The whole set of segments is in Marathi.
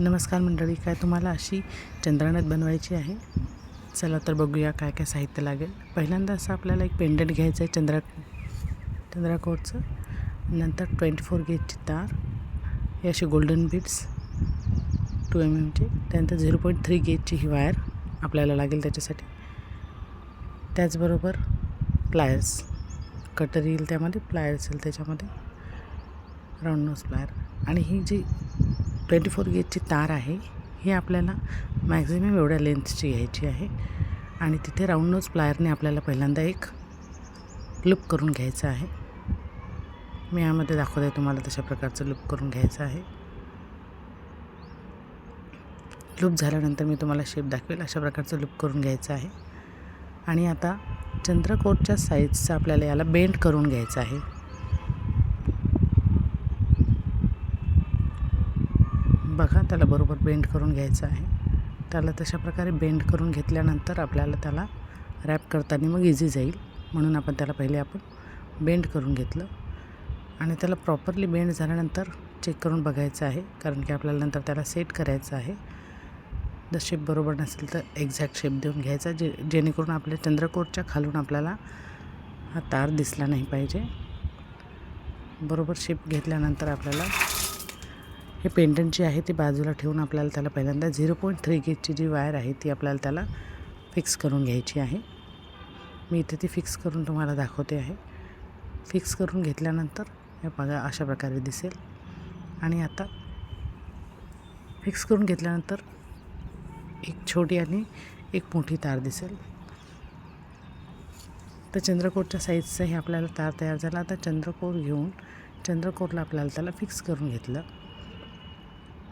नमस्कार मंडळी काय तुम्हाला अशी चंद्रानत बनवायची आहे? चला तर बघूया काय काय साहित्य लागेल. पहिल्यांदा असं आपल्याला एक पेंडंट घ्यायचं आहे चंद्रा चंद्राकोटचं नंतर ट्वेंटी फोर गेजची तार. हे असे गोल्डन बीड्स टू एम एमचे त्यानंतर झिरो पॉईंट थ्री गेजची ही वायर आपल्याला लागेल त्याच्यासाठी. त्याचबरोबर प्लायर्स कटर येईल त्यामध्ये प्लायर्स येईल त्याच्यामध्ये. राऊंड नोज प्लायर आणि ही जी ट्वेंटी फोर गेजची तार आहे. ही आपल्याला मॅक्झिमम एवढ्या लेंथची घ्यायची आहे. आणि तिथे राऊंड नोज प्लायरने आपल्याला पहिल्यांदा एक लूप करून घ्यायचं आहे. मी यामध्ये दाखवते आहे तुम्हाला तशा प्रकारचं लूप करून घ्यायचं आहे. लूप झाल्यानंतर मी तुम्हाला शेप दाखवेल. अशा प्रकारचं लूप करून घ्यायचं आहे. आणि आता चंद्रकोटच्या साईजचं आपल्याला याला बेंड करून घ्यायचं आहे. बघा त्याला बरोबर बेंड करून घ्यायचं आहे. त्याला तशा प्रकारे बेंड करून घेतल्यानंतर आपल्याला त्याला रॅप करताना मग इझी जाईल. म्हणून आपण त्याला पहिले आपण बेंड करून घेतलं. आणि त्याला प्रॉपरली बेंड झाल्यानंतर चेक करून बघायचं आहे. कारण की आपल्याला नंतर त्याला सेट करायचं आहे. जर शेप बरोबर नसेल तर एक्झॅक्ट शेप देऊन घ्यायचा जे जेणेकरून आपल्या चंद्रकोरच्या खालून आपल्याला हा तार दिसला नाही पाहिजे. बरोबर शेप घेतल्यानंतर आपल्याला हे पेंडंट जी आहे ती बाजूला ठेवून आपल्याला त्याला पहिल्यांदा झिरो पॉईंट थ्री गेजची जी वायर आहे ती आपल्याला त्याला फिक्स करून घ्यायची आहे. मी इथे ती फिक्स करून तुम्हाला दाखवते आहे. फिक्स करून घेतल्यानंतर हे बघा अशा प्रकारे दिसेल. आणि आता फिक्स करून घेतल्यानंतर एक छोटी आणि एक मोठी तार दिसेल. तर चंद्रकोटच्या साईजचं हे आपल्याला तार तयार झाला. आता चंद्रकोर घेऊन चंद्रकोरला आपल्याला त्याला फिक्स करून घेतलं.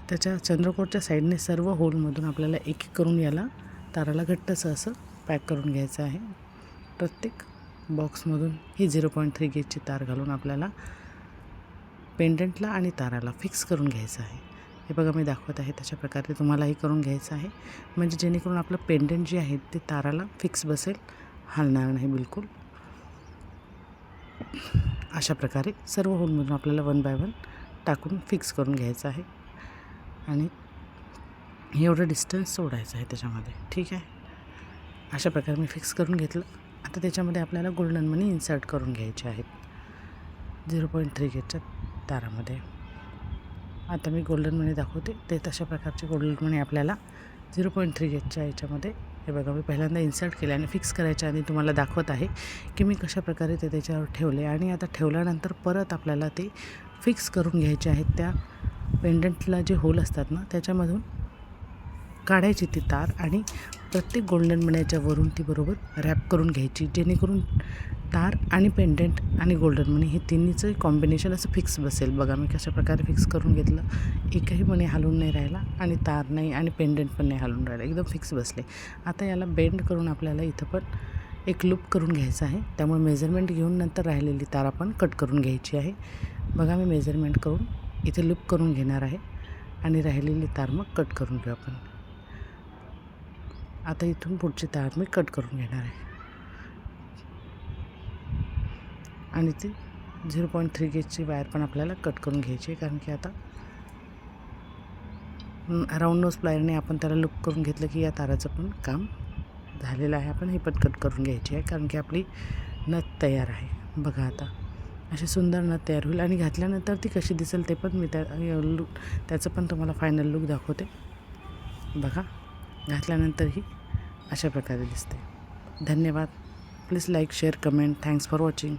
त्याच्या चंद्रकोरच्या साईडने सर्व होलमधून आपल्याला एक एक करून याला ताराला घट्टसं असं पॅक करून घ्यायचं आहे. प्रत्येक बॉक्समधून ही झिरो पॉईंट थ्री गेजची तार घालून आपल्याला पेंडंटला आणि ताराला फिक्स करून घ्यायचं आहे. हे बघा मी दाखवत आहे तशा प्रकारे तुम्हालाही करून घ्यायचं आहे. म्हणजे जेणेकरून आपलं पेंडंट जे आहे ते ताराला फिक्स बसेल हलणार नाही बिलकुल. अशा प्रकारे सर्व होलमधून आपल्याला वन बाय वन टाकून फिक्स करून घ्यायचं आहे. आणि एवढं डिस्टन्स सोडायचं आहे त्याच्यामध्ये. ठीक आहे? अशा प्रकारे मी फिक्स करून घेतलं. आता त्याच्यामध्ये आपल्याला गोल्डन मनी इन्सर्ट करून घ्यायचे आहेत. झिरो पॉईंट थ्री गेटच्या तारामध्ये. आता मी गोल्डन मनी दाखवते. ते तशा प्रकारचे गोल्डन मनी आपल्याला झिरो पॉईंट थ्री गेटच्या याच्यामध्ये हे बघा मी पहिल्यांदा इन्सर्ट केले आणि फिक्स करायच्या आधी तुम्हाला दाखवत आहे की मी कशा प्रकारे ते त्याच्यावर ठेवले. आणि आता ठेवल्यानंतर परत आपल्याला ते फिक्स करून घ्यायचे आहेत त्या पेंडंटला जे होल असतात ना त्याच्यामधून काढायची ती तार आणि प्रत्येक गोल्डन मण्याच्या वरून ती बरोबर रॅप करून घ्यायची जेणेकरून तार आणि पेंडंट आणि गोल्डन मणी हे तिन्हीचं कॉम्बिनेशन असं फिक्स बसेल. बघा मी कशा प्रकारे फिक्स करून घेतलं. एकही मणी हलून नाही राहिला आणि तार नाही आणि पेंडंट पण नाही हलून राहिला. एकदम फिक्स बसले. आता याला बेंड करून आपल्याला इथं पण एक लूप करून घ्यायचं आहे. त्यामुळे मेजरमेंट घेऊन नंतर राहिलेली तार आपण कट करून घ्यायची आहे. बघा मी मेजरमेंट करून इथे लूप करून घेणार आहे आणि राहिलेली तार मग कट करून घेऊ आपण. आता इथून पुढची तार मी कट करून घेणार आहे. आणि ती झिरो पॉईंट थ्री गेजची वायर पण आपल्याला कट करून घ्यायची आहे कारण की आता राऊंड नोज प्लायरने आपण त्याला लूप करून घेतलं की या ताराचं पण काम झालेलं आहे. आपण हे पण कट करून घ्यायची आहे कारण की आपली नथ तयार आहे. बघा आता. अशी सुंदर नथ तयार होईल. आणि घातल्यानंतर ती कशी दिसेल ते पण मी त्या लुक त्याचं पण तुम्हाला फायनल लुक दाखवते. बघा घातल्यानंतरही अशा प्रकारे दिसते. धन्यवाद. Please like share comment thanks for watching